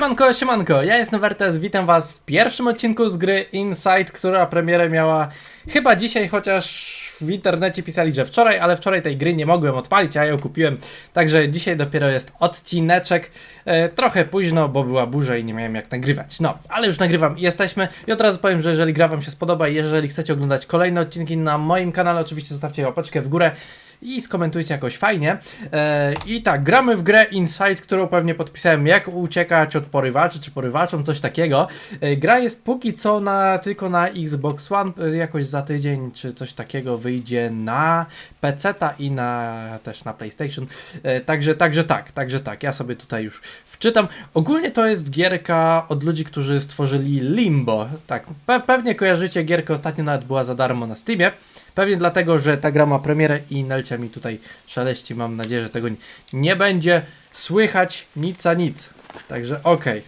Siemanko, siemanko, ja jestem Wertes, witam was w pierwszym odcinku z gry Inside, która premierę miała chyba dzisiaj, chociaż w internecie pisali, że wczoraj, ale wczoraj tej gry nie mogłem odpalić, a ja ją kupiłem, także dzisiaj dopiero jest odcineczek, e, trochę późno, bo była burza i nie miałem jak nagrywać, no, ale już nagrywam i jesteśmy. I od razu powiem, że jeżeli gra wam się spodoba i jeżeli chcecie oglądać kolejne odcinki na moim kanale, oczywiście zostawcie łapeczkę w górę, i skomentujcie jakoś fajnie. E, I tak, gramy w grę Inside, którą pewnie podpisałem, jak uciekać od porywaczy, czy porywaczom, coś takiego. E, gra jest póki co na, tylko na Xbox One, e, jakoś za tydzień, czy coś takiego wyjdzie na PC-ta i na, też na PlayStation. Także, także tak, także tak, ja sobie tutaj już wczytam. Ogólnie to jest gierka od ludzi, którzy stworzyli Limbo. Tak, pe pewnie kojarzycie gierkę, ostatnio nawet była za darmo na Steamie. Pewnie dlatego, że ta gra ma premierę i Nelcia mi tutaj szaleści. Mam nadzieję, że tego nie- będzie słychać nic a nic. Także okej.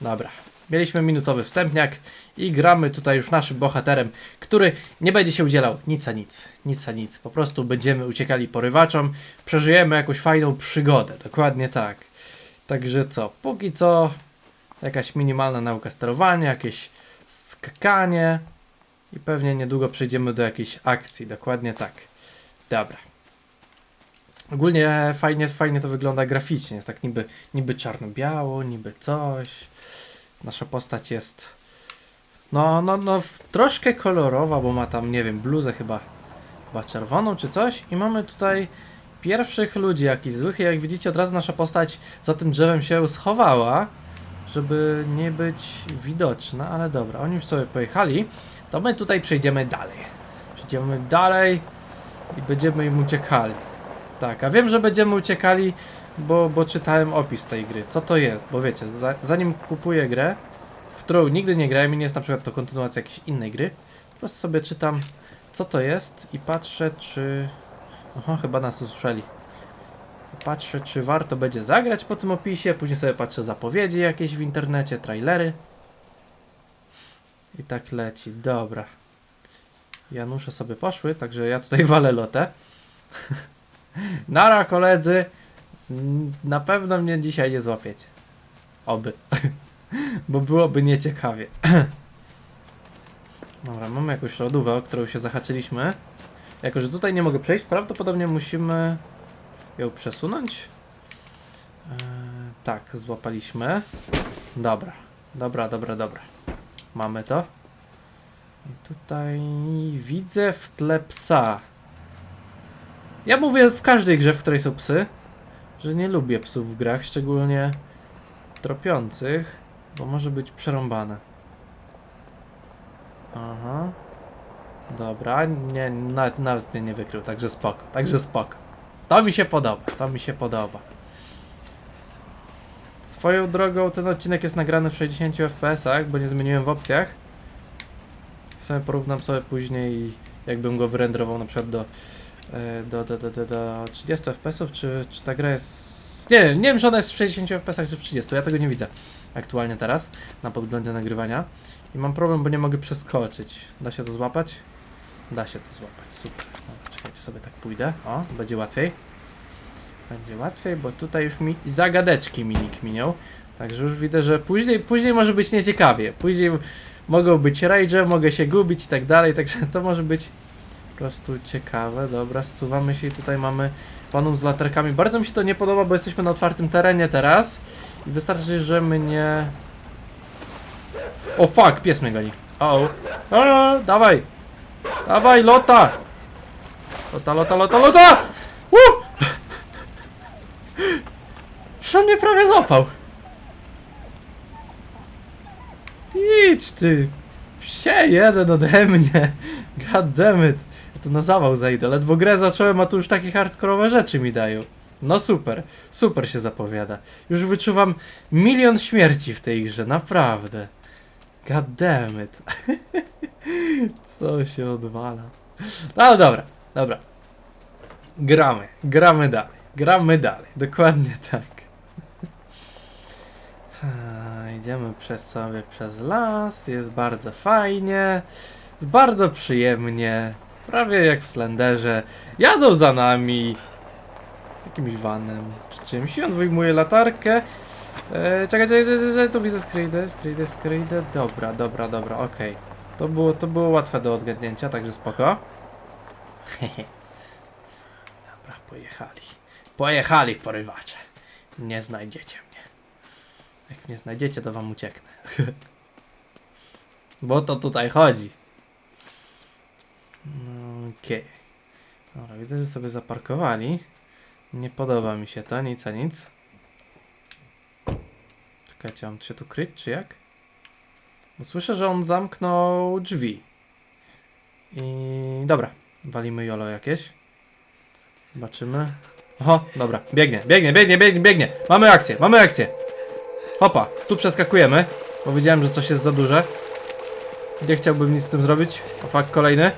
Dobra. Mieliśmy minutowy wstępniak i gramy tutaj już naszym bohaterem, który nie będzie się udzielał nic a nic. Nic a nic. Po prostu będziemy uciekali porywaczom. Przeżyjemy jakąś fajną przygodę. Dokładnie tak. Także co? Póki co jakaś minimalna nauka sterowania, jakieś skakanie. I pewnie niedługo przejdziemy do jakiejś akcji, dokładnie tak. Dobra. Ogólnie fajnie, fajnie to wygląda graficznie, jest tak niby, niby czarno-biało, niby coś. Nasza postać jest no, no, no troszkę kolorowa, bo ma tam, nie wiem, bluzę chyba, chyba czerwoną czy coś i mamy tutaj pierwszych ludzi jakichś złych i jak widzicie od razu nasza postać za tym drzewem się schowała, żeby nie być widoczna, ale dobra, oni już sobie pojechali to my tutaj przejdziemy dalej. Przejdziemy dalej i będziemy im uciekali. Tak, a wiem, że będziemy uciekali, bo, bo czytałem opis tej gry. Co to jest? Bo wiecie, za, zanim kupuję grę, w którą nigdy nie grałem i nie jest na przykład to kontynuacja jakiejś innej gry, po prostu sobie czytam, co to jest i patrzę, czy... Oho, chyba nas usłyszeli. Patrzę, czy warto będzie zagrać po tym opisie, później sobie patrzę zapowiedzi jakieś w internecie, trailery. I tak leci, dobra. Janusze sobie poszły, także ja tutaj walę lotę. Nara koledzy, na pewno mnie dzisiaj nie złapiecie. Oby. Bo byłoby nieciekawie. Dobra, mamy jakąś lodówkę, o którą się zahaczyliśmy. Jako, że tutaj nie mogę przejść, prawdopodobnie musimy ją przesunąć. Eee, tak, złapaliśmy. Dobra, dobra, dobra, dobra. Mamy to. I tutaj widzę w tle psa. Ja mówię w każdej grze, w której są psy, że nie lubię psów w grach, szczególnie tropiących, bo może być przerąbane. Aha. Dobra, nie, nawet, nawet mnie nie wykrył, także spoko, także spoko. To mi się podoba, to mi się podoba. Swoją drogą ten odcinek jest nagrany w 60 fps, bo nie zmieniłem w opcjach. Sobie porównam sobie później, jakbym go wyrenderował na przykład do, e, do, do, do, do, do 30 fps, czy, czy ta gra jest... Nie wiem, nie wiem, czy ona jest w 60 fps, czy w 30, ja tego nie widzę aktualnie teraz, na podglądzie nagrywania. I mam problem, bo nie mogę przeskoczyć. Da się to złapać? Da się to złapać, super. No, czekajcie, sobie tak pójdę. O, będzie łatwiej. Będzie łatwiej, bo tutaj już mi zagadeczki mi nikt minął. Także już widzę, że później, później może być nieciekawie. Później mogą być rage, mogę się gubić i tak dalej, także to może być po prostu ciekawe. Dobra, zsuwamy się i tutaj mamy panów z latarkami. Bardzo mi się to nie podoba, bo jesteśmy na otwartym terenie teraz i wystarczy, że mnie... O fuck, pies mnie goni. O, o, dawaj! Dawaj, lota! Lota, lota, lota, lota! Uh! Że mnie prawie złapał. Idź ty! Psie jeden ode mnie! God damn it! Ja to na zawał zajdę. Ledwo grę zacząłem, a tu już takie hardkorowe rzeczy mi dają. No super, super się zapowiada. Już wyczuwam milion śmierci w tej grze, naprawdę. God damn it. Co się odwala? No dobra, dobra. Gramy, gramy dalej, gramy dalej, dokładnie tak. A, Idziemy przez sobie przez las, jest bardzo fajnie, jest bardzo przyjemnie, prawie jak w Slenderze. Jadą za nami jakimś vanem czy czymś i on wyjmuje latarkę E, czekaj, czekaj, czekaj, czekaj, tu widzę skryjdę, skryjdę, skryjdę. Dobra, dobra, dobra, okej. To, było, to było łatwe do odgadnięcia, także spoko. Hehe. Dobra, pojechali. Pojechali porywacze. Nie znajdziecie. Jak mnie znajdziecie, to wam ucieknę. Bo to tutaj chodzi. No, Okej. Dobra, widzę, że sobie zaparkowali. Nie podoba mi się to, nic a nic. Czekajcie, mam się tu kryć, czy jak? Bo słyszę, że on zamknął drzwi. I dobra, walimy jolo jakieś. Zobaczymy. Oho, dobra, biegnie, biegnie, biegnie, biegnie, biegnie. Mamy akcję, mamy akcję. Hopa, tu przeskakujemy, bo wiedziałem, że coś jest za duże. Nie chciałbym nic z tym zrobić. O fakt, kolejny.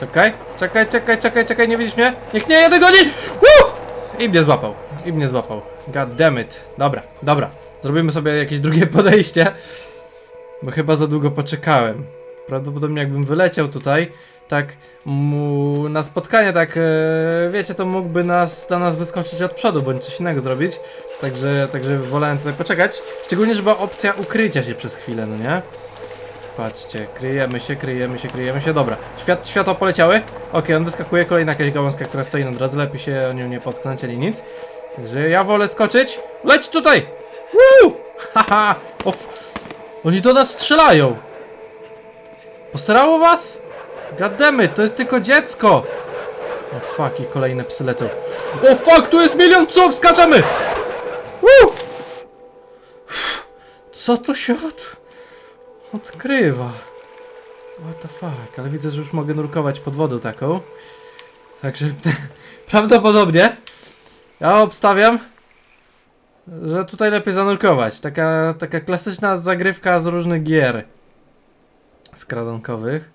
Czekaj, czekaj, czekaj, czekaj, czekaj, nie widzisz mnie? Niech nie jedę goni! Woo! I mnie złapał, i mnie złapał. God damn it. Dobra, dobra. Zrobimy sobie jakieś drugie podejście. Bo chyba za długo poczekałem. Prawdopodobnie jakbym wyleciał tutaj, tak mu na spotkanie, tak e, wiecie, to mógłby nas, na nas wyskoczyć od przodu, bądź coś innego zrobić. Także, także wolałem tutaj poczekać. Szczególnie, że była opcja ukrycia się przez chwilę, no nie? Patrzcie, kryjemy się, kryjemy się, kryjemy się. Dobra, Świat, światła poleciały. Okej, on wyskakuje, kolejna jakaś gałązka, która stoi na drodze. Lepiej się o nią nie potknąć ani nic. Także ja wolę skoczyć. Leć tutaj! Woo! Haha! Oni do nas strzelają! Postarało was? Goddammit, to jest tylko dziecko! O fuck, i kolejne psy lecą. O fuck, tu jest milion psów, skaczemy! Woo! Co tu się od... odkrywa? What the fuck, ale widzę, że już mogę nurkować pod wodą taką. Także prawdopodobnie ja obstawiam, że tutaj lepiej zanurkować. Taka, taka klasyczna zagrywka z różnych gier skradankowych.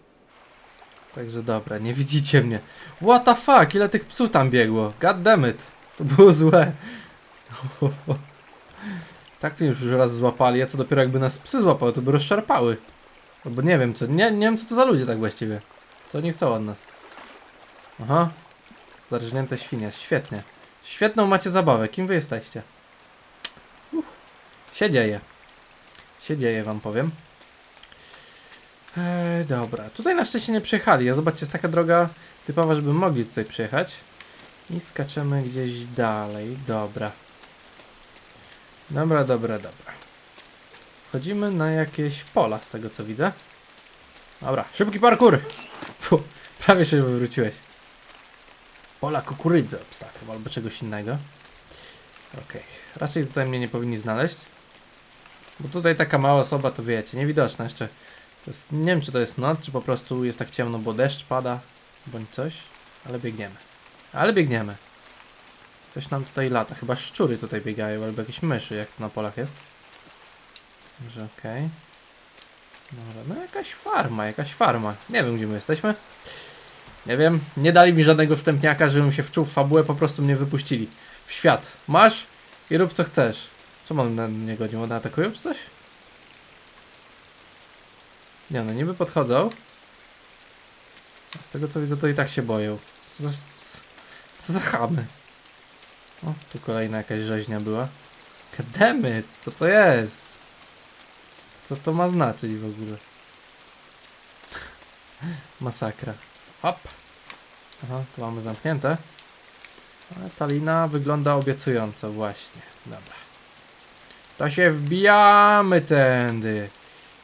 Także dobra, nie widzicie mnie. What the fuck, ile tych psów tam biegło? God damn it. To było złe. Tak mnie już raz złapali, a co dopiero jakby nas psy złapały, to by rozszarpały. Albo nie wiem co, nie, nie wiem co to za ludzie tak właściwie. Co oni chcą od nas? Aha. Zarżnięte świnie, świetnie. Świetną macie zabawę, kim wy jesteście? Uff. Się dzieje. Się dzieje, wam powiem. Eee, dobra, tutaj na szczęście nie przyjechali. Ja zobaczcie, jest taka droga typowa, żeby mogli tutaj przyjechać. I skaczemy gdzieś dalej. Dobra. Dobra, dobra, dobra. Wchodzimy na jakieś pola, z tego co widzę. Dobra, szybki parkour! Fu, prawie się wywróciłeś. Pola kukurydzy obstawiam, albo czegoś innego. Okej, raczej tutaj mnie nie powinni znaleźć. Bo tutaj taka mała osoba, to wiecie, niewidoczna jeszcze. Jest, nie wiem, czy to jest noc, czy po prostu jest tak ciemno, bo deszcz pada, bądź coś. Ale biegniemy. Ale biegniemy. Coś nam tutaj lata. Chyba szczury tutaj biegają, albo jakieś myszy, jak to na polach jest. Także okej. Dobra, no jakaś farma, jakaś farma. Nie wiem, gdzie my jesteśmy. Nie wiem, nie dali mi żadnego wstępniaka, żebym się wczuł w fabułę, po prostu mnie wypuścili. W świat. Masz i rób co chcesz. Co mam na nie godził? One atakują czy coś? Nie no, niby podchodzą. Z tego co widzę, to i tak się boją. Co za, co, za chamy? O, tu kolejna jakaś rzeźnia była. Kademy, co to jest? Co to ma znaczyć w ogóle? Masakra. Hop. Aha, tu mamy zamknięte. Ale ta lina wygląda obiecująco właśnie. Dobra. To się wbijamy tędy.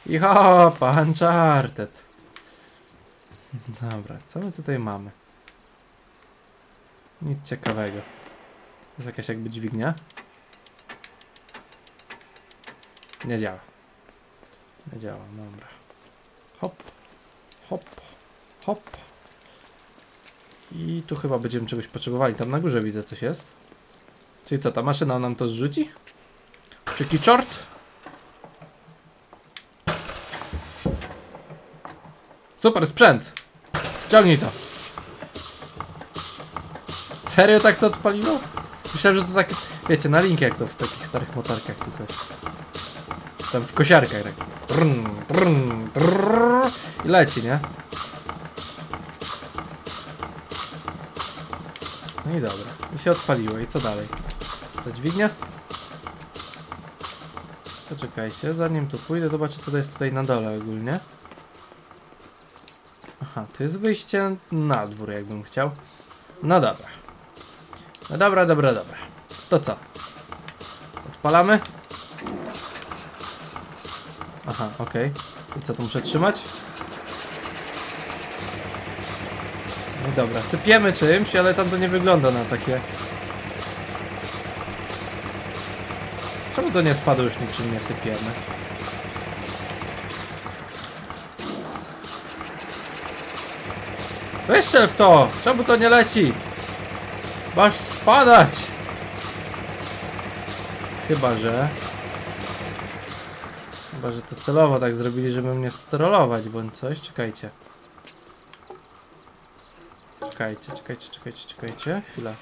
I hop, Uncharted. Dobra, co my tutaj mamy? Nic ciekawego. Jest jakaś jakby dźwignia. Nie działa. Nie działa, dobra. Hop, hop, hop. I tu chyba będziemy czegoś potrzebowali. Tam na górze widzę coś jest. Czyli co, ta maszyna nam to zrzuci? Czyki czort? Super sprzęt! Ciągnij to! Serio tak to odpaliło? Myślałem, że to tak, wiecie, na linki jak to w takich starych motorkach czy coś. Tam w kosiarkach tak. Trrn, trrn, trrr, I leci, nie? No i dobra. I się odpaliło. I co dalej? To dźwignia? Poczekajcie, zanim tu pójdę, zobaczę co to jest tutaj na dole ogólnie. To jest wyjście na dwór, jakbym chciał. No dobra. No dobra, dobra, dobra. To co? Odpalamy? Aha, okej. I co, to muszę trzymać? No dobra, sypiemy czymś, ale tam to nie wygląda na takie... Czemu to nie spadło już niczym nie sypiemy? Wyszczel w to! Czemu to nie leci? Masz spadać! Chyba, że... Chyba, że to celowo tak zrobili, żeby mnie strollować, bądź coś. Czekajcie. Czekajcie, czekajcie, czekajcie, czekajcie. Chwila.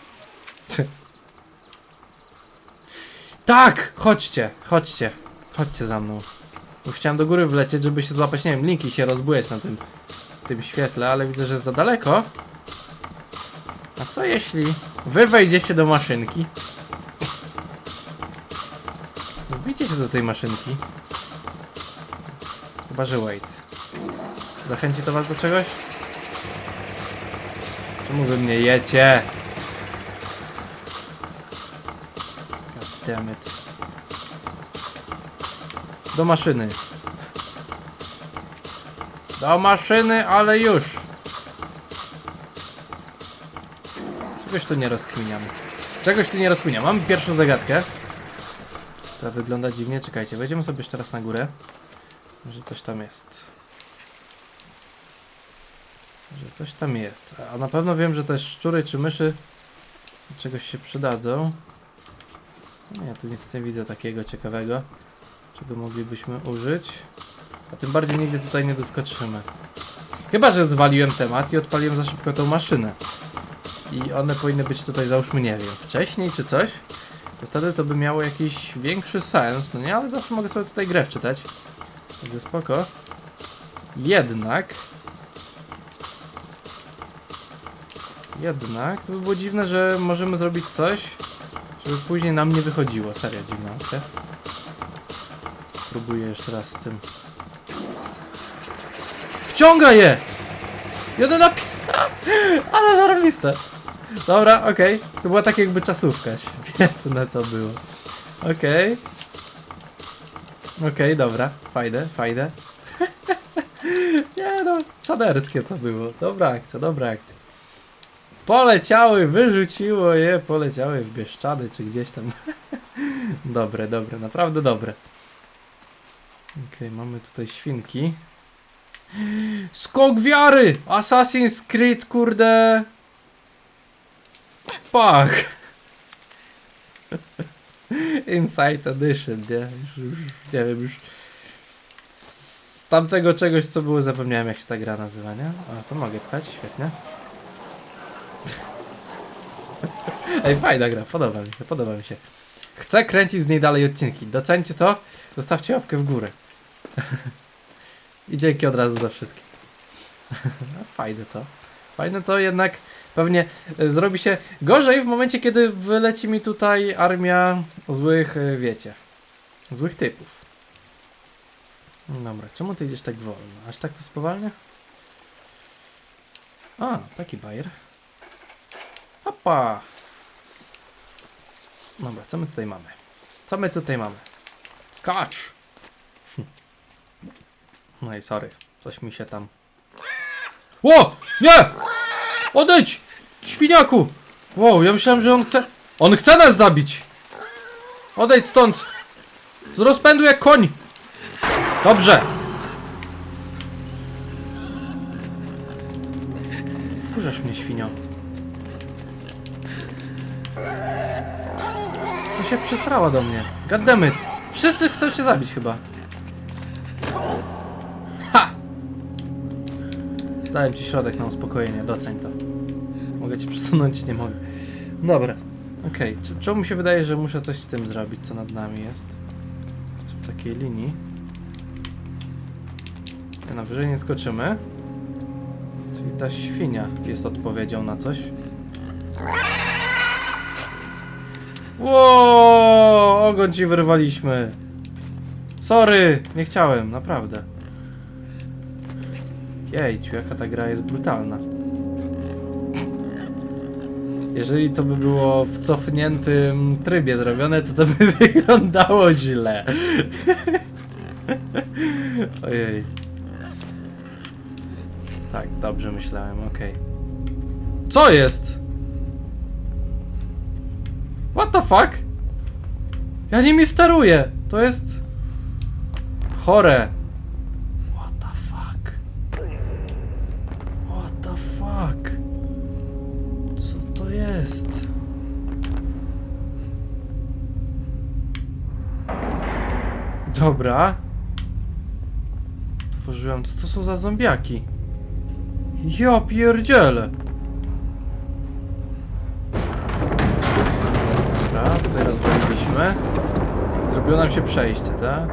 Tak! Chodźcie, chodźcie. Chodźcie za mną. Już chciałem do góry wlecieć, żeby się złapać, nie wiem, linki się rozbujać na tym, tym świetle, ale widzę, że jest za daleko. A co jeśli wy wejdziecie do maszynki? Wbijcie się do tej maszynki. Chyba, że wait. Zachęci to was do czegoś? Czemu wy mnie jecie? God damn it. Do maszyny. Do maszyny, ale już. Czegoś tu nie rozkminiam. Czegoś tu nie rozkminiam. Mamy pierwszą zagadkę. Ta wygląda dziwnie. Czekajcie, wejdziemy sobie jeszcze raz na górę. Może coś tam jest. Że coś tam jest. A na pewno wiem, że te szczury czy myszy czegoś się przydadzą. Nie, tu nic nie widzę takiego ciekawego, czego moglibyśmy użyć. A tym bardziej nigdzie tutaj nie doskoczymy. Chyba, że zwaliłem temat i odpaliłem za szybko tą maszynę. I one powinny być tutaj, załóżmy, nie wiem, wcześniej czy coś. To wtedy to by miało jakiś większy sens, no nie? Ale zawsze mogę sobie tutaj grę wczytać. Także spoko. Jednak... Jednak, to by było dziwne, że możemy zrobić coś, żeby później nam nie wychodziło. Serio dziwne, opcja. Spróbuję jeszcze raz z tym. Wciąga je! Jeden na pi- Ale zarobiste. Dobra, okej. To była tak jakby czasówka. Świetne to było. Okej. Okej, dobra. Fajne, fajne. Nie no, czaderskie to było. Dobra akcja, dobra akcja. Poleciały, wyrzuciło je, poleciały w Bieszczady czy gdzieś tam. dobre, dobre, naprawdę dobre. Okej, mamy tutaj świnki. Skok wiary! Assassin's Creed, kurde! Pach! Inside Edition, nie? Już, już, nie wiem, już z tamtego czegoś, co było, zapomniałem jak się ta gra nazywa, nie? A, to mogę pchać, świetnie. Ej, fajna gra, podoba mi się, podoba mi się. Chcę kręcić z niej dalej odcinki. Docencie to, zostawcie łapkę w górę. I dzięki od razu za wszystkim. no, fajne to. Fajne to jednak pewnie e, zrobi się gorzej w momencie, kiedy wyleci mi tutaj armia złych, e, wiecie, złych typów. Dobra, czemu ty idziesz tak wolno? Aż tak to spowalnia? A, taki bajer. Hopa! Dobra, co my tutaj mamy? Co my tutaj mamy? Skacz! No i sorry, coś mi się tam... Ło! Nie! Odejdź! Świniaku! Wow, ja myślałem, że on chce... On chce nas zabić! Odejdź stąd! Z rozpędu jak koń! Dobrze! Wkurzasz mnie, świnio. Co się przysrała do mnie? Goddammit! Wszyscy chcą cię zabić chyba. Dałem ci środek na uspokojenie, doceń to. Mogę cię przesunąć? Nie mogę. Dobra. Okej, okay. czemu mi się wydaje, że muszę coś z tym zrobić, co nad nami jest? W takiej linii. Na wyżej nie skoczymy. Czyli ta świnia jest odpowiedzią na coś. Ło, ogon ci wyrwaliśmy. Sorry, nie chciałem, naprawdę. Jejciu, jaka ta gra jest brutalna. Jeżeli to by było w cofniętym trybie zrobione, to to by wyglądało źle. Ojej. Tak, dobrze myślałem, okej. Co jest? What the fuck? Ja nimi steruję. To jest... Chore. Jest? Dobra. Tworzyłem... Co to są za zombiaki? Ja pierdzielę. Dobra, tutaj rozwaliliśmy. Zrobiło nam się przejście, tak?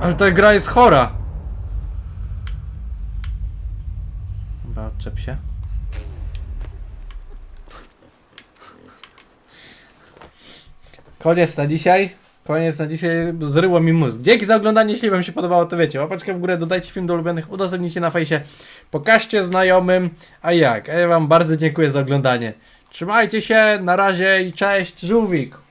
Ale ta gra jest chora! Dobra, odczep się. Koniec na dzisiaj. Koniec na dzisiaj. Zryło mi mózg. Dzięki za oglądanie. Jeśli Wam się podobało, to wiecie, łapaczkę w górę, dodajcie film do ulubionych, udostępnijcie na fejsie, pokażcie znajomym. A jak? A ja Wam bardzo dziękuję za oglądanie. Trzymajcie się, na razie i cześć, żółwik!